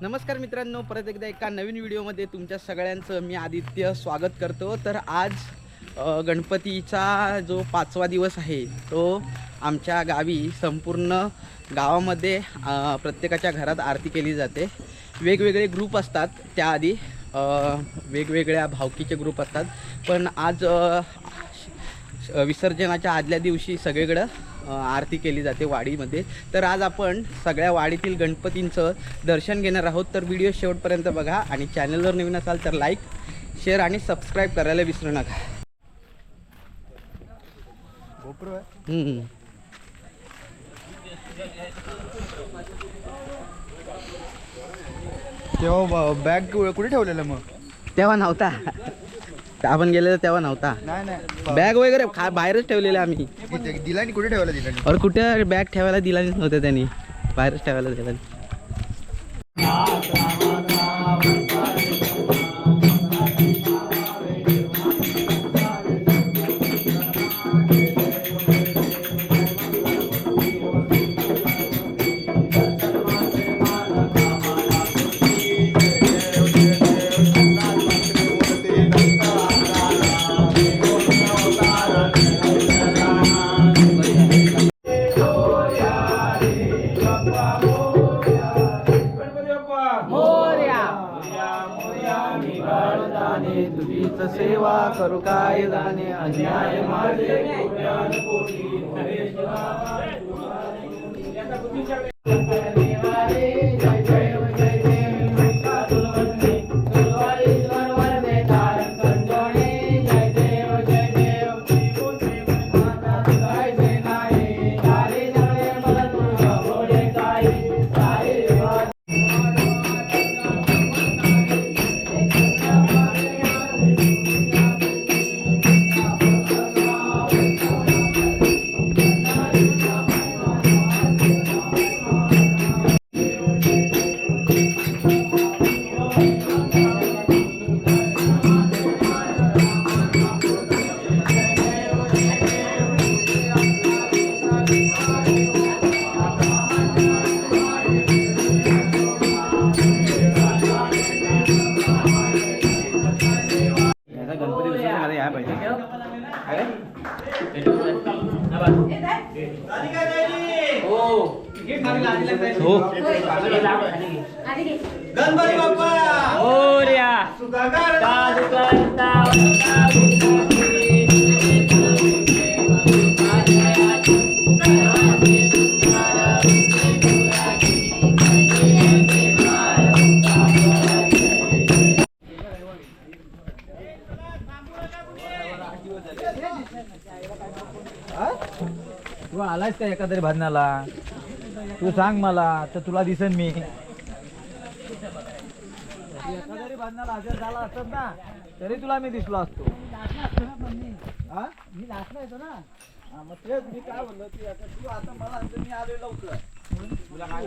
नमस्कार मित्रांनो परत एकदा एका नवीन व्हिडिओमध्ये तुमच्या सगळ्यांचं मी आदित्य स्वागत करतो. तर आज गणपतीचा जो पाचवा दिवस आहे तो आमच्या गावी संपूर्ण गावामध्ये प्रत्येकाच्या घरात आरती केली जाते. वेगवेगळे ग्रुप असतात त्याआधी वेगवेगळ्या भावकीचे ग्रुप असतात. पण आज विसर्जनाच्या आदल्या दिवशी सगळीकडं आरती केली जाते वाडीमध्ये. तर आज आपण सगळ्या वाडीतील गणपतींचं दर्शन घेणार आहोत. तर व्हिडिओ शेवटपर्यंत बघा आणि चॅनलवर नवीन असाल तर लाईक शेअर आणि सबस्क्राईब करायला विसरू नका. तेव्हा बॅग कुठे ठेवलेलं मग? तेव्हा नव्हता. आपण गेलेलो तेव्हा नव्हता. नाही नाही. बॅग वगैरे खा बाहेरच ठेवलेले आम्ही. दिलानी कुठे ठेवला दिलानी? और कुठे? बॅग ठेवायला दिला नव्हतं त्यांनी. बाहेरच ठेवायला दिला करू काय जाणे अन्याय माझे हो. गणपती बाप्पा! तू आलायस का एका तरी भजनाला? तू सांग मला तर तुला दिसन मी. एका भांडणाला हजर झाला असत ना तरी तुला मी दिसलो असतो. हा? मी नाचला येतो ना हा, मग तेच मी काय म्हणलं की आता तू आता मला म्हणतो मी आलोय लवकर. तुला काय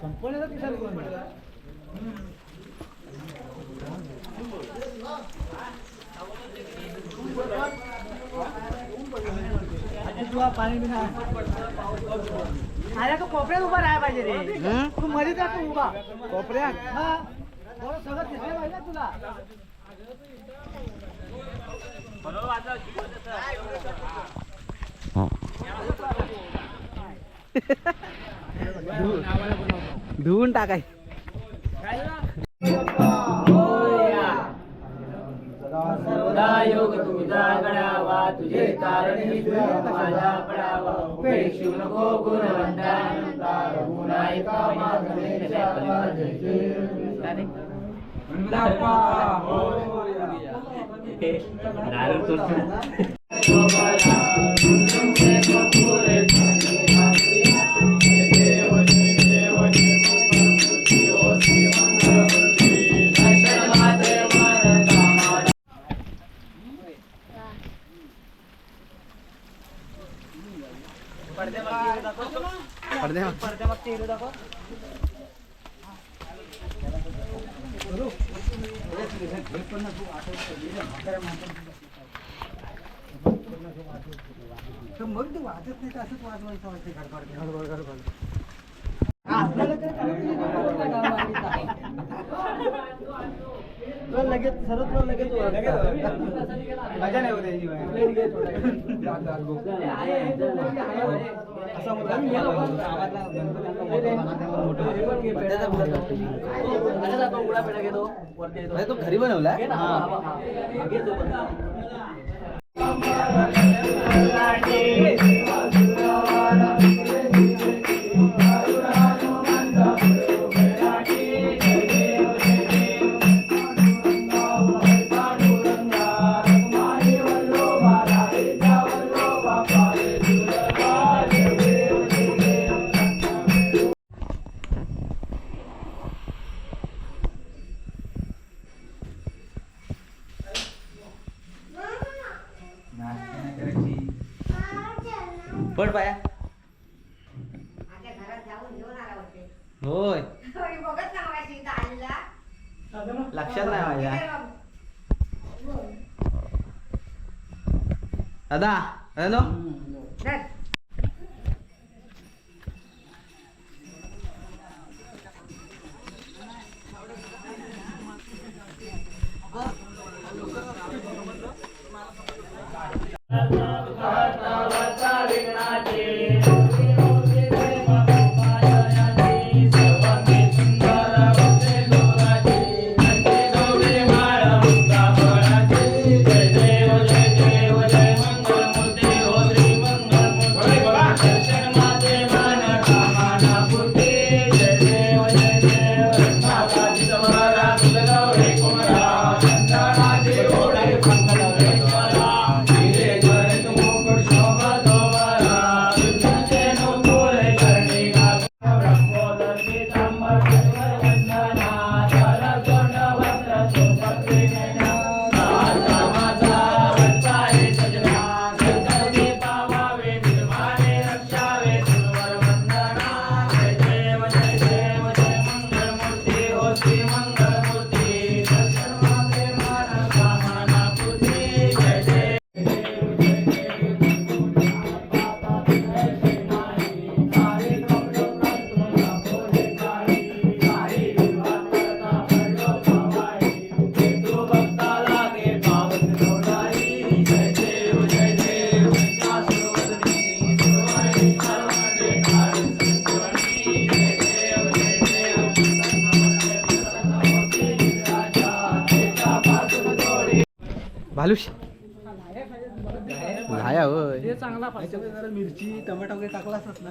संपवण्याचा कोण पाणी बिना अरे तू कोपऱ्यात उभा राहायला पाहिजे रे तू मध्ये जा तू उभा कोपऱ्यात हा थोडं सगळं दिसलं पाहिजे ना तुला धुवून टाकाय. सर्वदा योग तुझा घडावा तुझे कारण माझा पडावा. उपेक्षू नको गुणवंता गुणाई पडदे माग. तुला लगेच सरळ तुला लगेच नाही होत वाजवायचं वाटते गडबड गडबड गडबड लगेच पाया लगेच मजा नाही होते तो घरी बनवला ना मगाशी इथं आलेला. लक्षात नाही माझ्या. दादा हॅलो? भालुश लाया होय. मिरची टमाटा वगैरे टाकला असतात ना